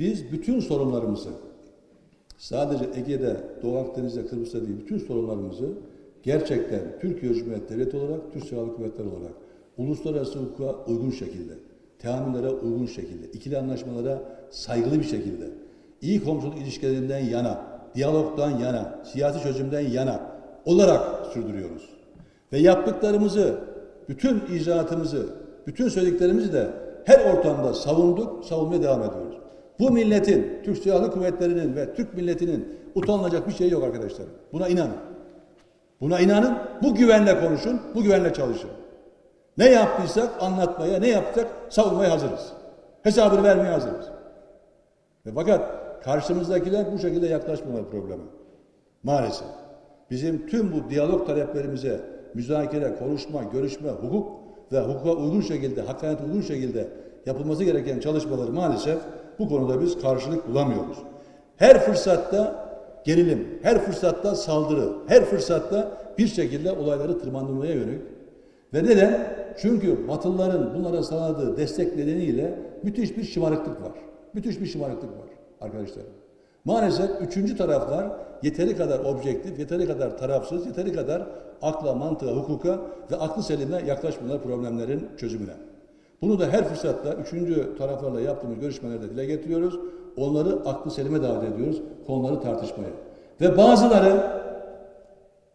Biz bütün sorunlarımızı sadece Ege'de, Doğu Akdeniz'de, Kıbrıs'ta değil bütün sorunlarımızı gerçekten Türkiye Cumhuriyeti Devleti olarak, Türk Silahlı Kuvvetleri olarak uluslararası hukuka uygun şekilde, teamüllere uygun şekilde, ikili anlaşmalara saygılı bir şekilde, iyi komşuluk ilişkilerinden yana, diyalogdan yana, siyasi çözümden yana olarak sürdürüyoruz. Ve yaptıklarımızı, bütün icraatımızı, bütün söylediklerimizi de her ortamda savunduk, savunmaya devam ediyoruz. Bu milletin, Türk Silahlı Kuvvetleri'nin ve Türk milletinin utanılacak bir şey yok arkadaşlar. Buna inanın. Buna inanın, bu güvenle konuşun, bu güvenle çalışın. Ne yaptıysak anlatmaya, ne yaptık savunmaya hazırız. Hesabını vermeye hazırız. Ve fakat karşımızdakiler bu şekilde yaklaşmıyorlar probleme. Maalesef. Bizim tüm bu diyalog taleplerimize müzakere, konuşma, görüşme, hukuk ve hukuka uygun şekilde, hakkaniyete uygun şekilde yapılması gereken çalışmaları maalesef bu konuda biz karşılık bulamıyoruz. Her fırsatta gerilim, her fırsatta saldırı, her fırsatta bir şekilde olayları tırmandırmaya yönelik. Ve neden? Çünkü Batılıların bunlara sağladığı destek nedeniyle müthiş bir şımarıklık var. Müthiş bir şımarıklık var arkadaşlar. Maalesef üçüncü taraflar yeteri kadar objektif, yeteri kadar tarafsız, yeteri kadar akla, mantığa, hukuka ve aklı selimle yaklaşmıyorlar problemlerin çözümüne. Bunu da her fırsatta üçüncü taraflarla yaptığımız görüşmelerde dile getiriyoruz. Onları aklı selime davet ediyoruz, konuları tartışmaya. Ve bazıları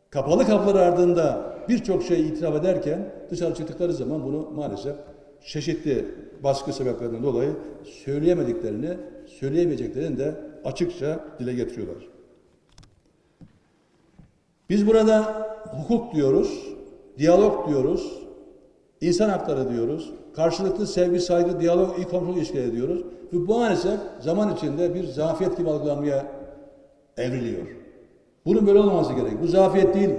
kapalı kapılar ardında birçok şey itiraf ederken dışarı çıktıkları zaman bunu maalesef çeşitli baskı sebeplerinden dolayı söyleyemediklerini, söyleyemeyeceklerini de açıkça dile getiriyorlar. Biz burada hukuk diyoruz, diyalog diyoruz, insan hakları diyoruz, karşılıklı sevgi, saygı, diyalog, iyi komşuluk ilişkileri diyoruz. Ve bu maalesef zaman içinde bir zafiyet gibi algılanmaya evriliyor. Bunun böyle olmaması gerek. Bu zafiyet değil.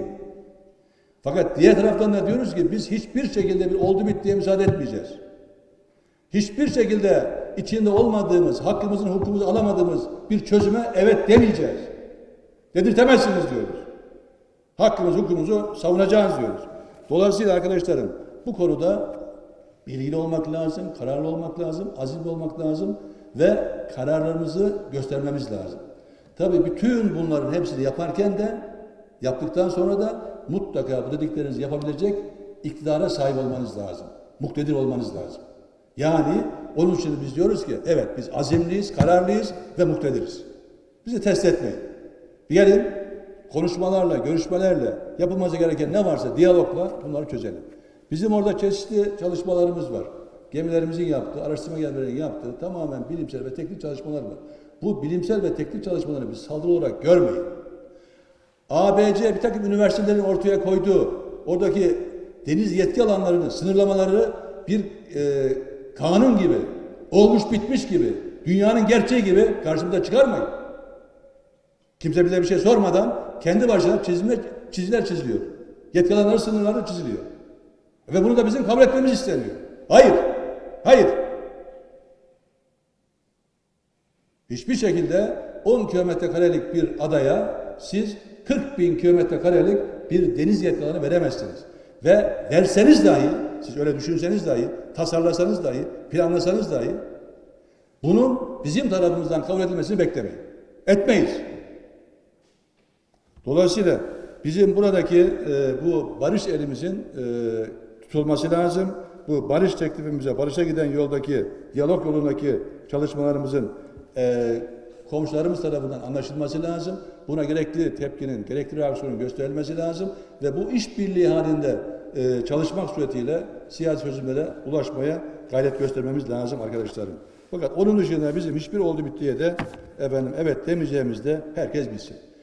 Fakat diğer taraftan da diyoruz ki biz hiçbir şekilde bir oldu bittiye müsaade etmeyeceğiz. Hiçbir şekilde içinde olmadığımız, hakkımızın hukukumuzu alamadığımız bir çözüme evet demeyeceğiz. Dedirtemezsiniz diyoruz. Hakkımız, hukukumuzu savunacağız diyoruz. Dolayısıyla arkadaşlarım bu konuda bilgili olmak lazım, kararlı olmak lazım, azimli olmak lazım ve kararlarımızı göstermemiz lazım. Tabii bütün bunların hepsini yaparken de yaptıktan sonra da mutlaka bu dediklerinizi yapabilecek iktidara sahip olmanız lazım. Muktedir olmanız lazım. Yani onun için biz diyoruz ki evet biz azimliyiz, kararlıyız ve muktediriz. Bizi test etmeyin. Gelin konuşmalarla, görüşmelerle yapılması gereken ne varsa diyalogla bunları çözelim. Bizim orada çeşitli çalışmalarımız var. Gemilerimizin yaptığı, araştırma gemilerinin yaptığı tamamen bilimsel ve teknik çalışmalar var. Bu bilimsel ve teknik çalışmaları biz saldırı olarak görmeyin. ABC bir takım üniversitelerin ortaya koyduğu oradaki deniz yetki alanlarını, sınırlamaları bir e, kanun gibi, olmuş bitmiş gibi, dünyanın gerçeği gibi karşımıza çıkarmayın. Kimse bize bir şey sormadan kendi başına çizimler, çiziler çiziliyor. Yetki alanları, sınırları çiziliyor. Ve bunu da bizim kabul etmemiz isteniyor. Hayır, hayır. Hiçbir şekilde 10 kilometre karelik bir adaya siz 40 bin kilometre karelik bir deniz yetki veremezsiniz. Ve verseniz dahi, siz öyle düşünseniz dahi, tasarlasanız dahi, planlasanız dahi bunun bizim tarafımızdan kabul edilmesini beklemeyin. Etmeyiz. Dolayısıyla bizim buradaki e, bu barış elimizin e, tutulması lazım. Bu barış teklifimize, barışa giden yoldaki, diyalog yolundaki çalışmalarımızın e, komşularımız tarafından anlaşılması lazım. Buna gerekli tepkinin, gerekli reaksiyonun gösterilmesi lazım. Ve bu işbirliği halinde e, çalışmak suretiyle siyasi çözümlere ulaşmaya gayret göstermemiz lazım arkadaşlarım. Fakat onun dışında bizim hiçbir oldu bittiye de efendim evet demeyeceğimizde herkes bilsin.